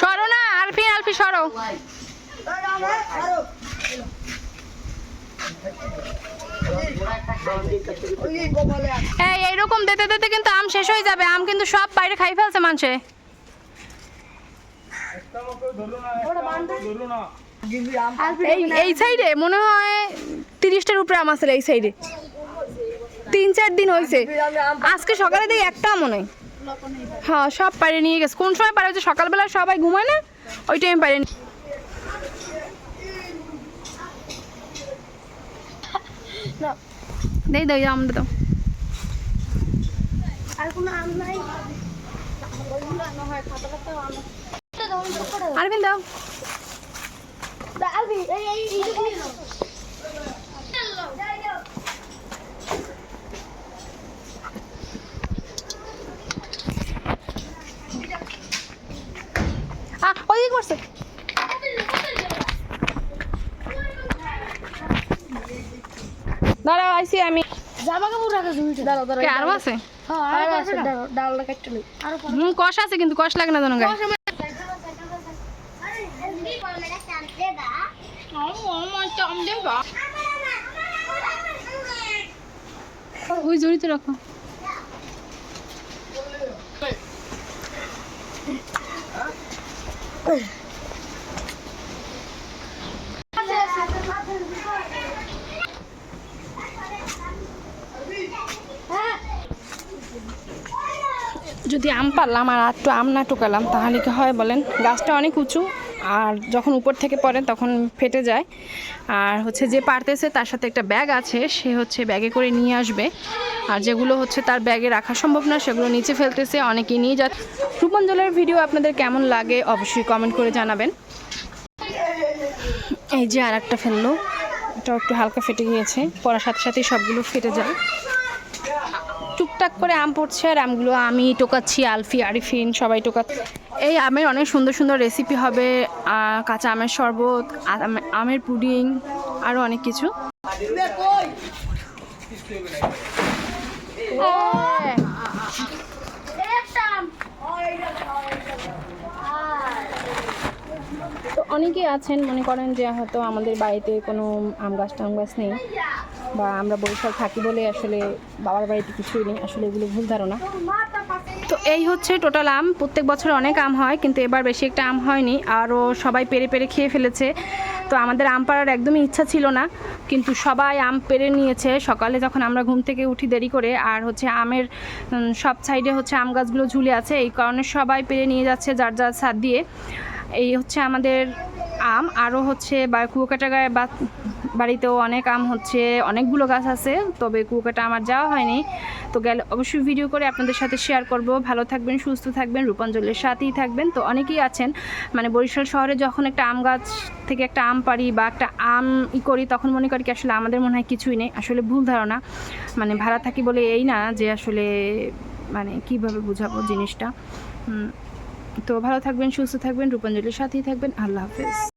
সরো না আলফি আলফি সরো। এইরকম দিতে দিতে কিন্তু আম শেষ হয়ে যাবে। আম কিন্তু সব বাইরে খাই ফেলছে মানুষে। এই এই সাইডে, মনে হয় তিরিশটার উপরে আম আছে এই সাইডে। তিন, চার দিন হয়েছে আজকে সকালে দেখি একটা মনে হয় হ্যাঁ সব পাড়ে নিয়ে গেছে। কোন সময় পারে হচ্ছে সকালবেলা সবাই ঘুমায় না? ওই টাইম পারে দেই দাও আমরা কোনো আরবিন দাও। দাঁড়াও আইসি আমি। জামা কাপড় রাখা জমিতে দাঁড়াও আরও আছে? হ্যাঁ আর আছে। দাঁড়াও ডালটা কাটতে লই হুম কষ আছে কিন্তু কষ লাগে না জানো গায়ে। ওই রাখো। যদি আম পারলাম আর একটু আম না টোকালাম, তাহলে কি হয় বলেন? গাছটা অনেক উঁচু। আর যখন উপর থেকে পড়ে তখন ফেটে যায়। আর হচ্ছে যে পারতেছে তার সাথে একটা ব্যাগ আছে, সে হচ্ছে ব্যাগে করে নিয়ে আসবে। আর যেগুলো হচ্ছে তার ব্যাগে রাখা সম্ভব না, সেগুলো নিচে ফেলতেছে, অনেকেই নিয়ে যাচ্ছে রূপঞ্জলের ভিডিও আপনাদের কেমন লাগে অবশ্যই কমেন্ট করে জানাবেন। এই যে আর একটা ফেলল, এটাও একটু হালকা ফেটে গিয়েছে, পড়ার সাথে সাথেই সবগুলো ফেটে যায়। টুকটাক করে আম পড়ছে আর আমগুলো আমি টোকাচ্ছি আলফি আরিফিন সবাই টোকাচ্ছে এই আমের অনেক সুন্দর সুন্দর রেসিপি হবে কাঁচা আমের শরবত আমের পুডিং আরও অনেক কিছু। তো অনেকেই আছেন মনে করেন যে হয়তো আমাদের বাড়িতে কোনো আম গাছ টাম গাছ নেই বা আমরা বরিশাল থাকি বলে আসলে বাবার বাড়িতে কিছুই নেই, আসলে এগুলো ভুল ধারণা। তো এই হচ্ছে টোটাল আম। প্রত্যেক বছর অনেক আম হয়, কিন্তু এবার বেশি একটা আম হয়নি। আরও সবাই পেরে পেরে খেয়ে ফেলেছে। তো আমাদের আম পাড়ার একদমই ইচ্ছা ছিল না, কিন্তু সবাই আম পেরে নিয়েছে। সকালে যখন আমরা ঘুম থেকে উঠি দেরি করে, আর হচ্ছে আমের সব সাইডে হচ্ছে আম গাছগুলো ঝুলে আছে, এই কারণে সবাই পেরে নিয়ে যাচ্ছে যার যার সাথ দিয়ে। এই হচ্ছে আমাদের আম, আরও হচ্ছে বা কুয়াকাটা গায়ে বা বাড়িতেও অনেক আম হচ্ছে, অনেকগুলো গাছ আছে, তবে কুয়াকাটা আমার যাওয়া হয়নি। তো গেলে অবশ্যই ভিডিও করে আপনাদের সাথে শেয়ার করব। ভালো থাকবেন, সুস্থ থাকবেন রূপাঞ্জলের সাথেই থাকবেন। তো অনেকেই আছেন মানে বরিশাল শহরে যখন একটা আম গাছ থেকে একটা আম পারি বা একটা আম ই করি, তখন মনে করি কি আসলে আমাদের মনে হয় কিছুই নেই। আসলে ভুল ধারণা। মানে ভাড়া থাকি বলে এই না যে আসলে মানে কীভাবে বোঝাবো জিনিসটা। তো ভালো থাকবেন, সুস্থ থাকবেন রূপাঞ্জলির সাথেই থাকবেন। আল্লাহ হাফেজ।